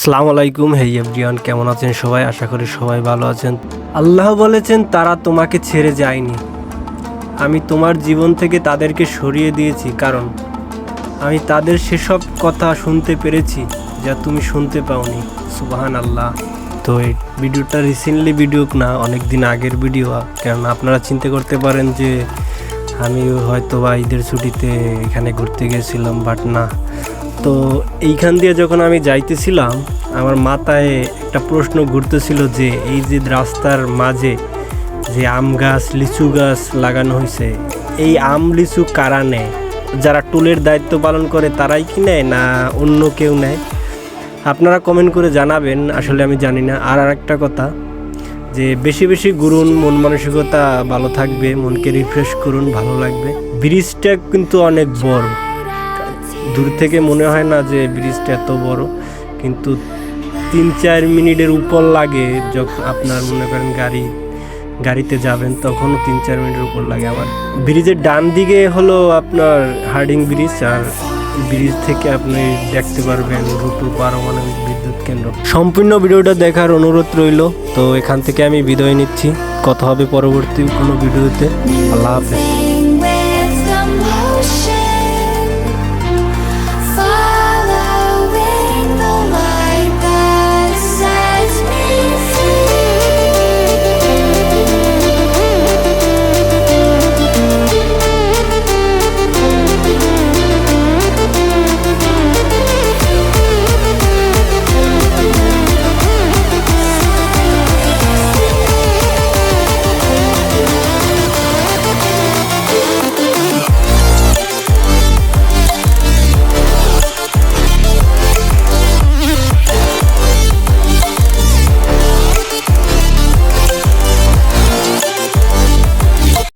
সালাম আলাইকুম। হেই এভরিওয়ান কেমন আছেন সবাই? আশা করি সবাই ভালো আছেন। আল্লাহ বলেছেন, তারা তোমাকে ছেড়ে যায়নি। আমি তোমার জীবন থেকে তাদেরকে সরিয়ে দিয়েছি, কারণ আমি তাদের সেসব কথা শুনতে পেরেছি, যা তুমি শুনতে পাওনি। সুবাহান আল্লাহ তো এই ভিডিওটা রিসেন্টলি ভিডিও না অনেক দিন আগের ভিডিও কারণ আপনারা চিন্তা করতে পারেন যে আমি হয়তো বা ঈদের ছুটিতে এখানে ঘুরতে গেছিলাম বাট না। তো এইখান দিয়ে যখন আমি যাইতেছিলাম, আমার মাথায় একটা প্রশ্ন ঘুরতেছিল যে এই যে রাস্তার মাঝে যে আম গাছ, লিচু গাছ লাগানো হয়েছে এই আম, লিচু কারা নেয়? যারা টুলের দায়িত্ব পালন করে তারাই কি নেয় না অন্য কেউ নেয়? আপনারা কমেন্ট করে জানাবেন, আসলে আমি জানি না। আর আরেকটা কথা, যে বেশি বেশি ঘুরুন, মন মানসিকতা ভালো থাকবে, মনকে রিফ্রেশ করুন, ভালো লাগবে। ব্রিজটা কিন্তু অনেক বড়। দূর থেকে মনে হয় না যে ব্রিজটা এত বড়, কিন্তু তিন চার মিনিটের উপর লাগে যখন আপনার মনে করেন গাড়ি, গাড়িতে যাবেন, তখনও তিন চার মিনিটের উপর লাগে আবার। ব্রিজের ডান দিকে হলো আপনার হার্ডিং ব্রিজ, আর ব্রিজ থেকে আপনি দেখতে পারবেন রূপপুর পারমাণবিক বিদ্যুৎ কেন্দ্র। সম্পূর্ণ ভিডিওটা দেখার অনুরোধ রইল, তো এখান থেকে আমি বিদায় নিচ্ছি। কথা হবে পরবর্তী কোনো ভিডিওতে। আল্লাহ হাফেজ।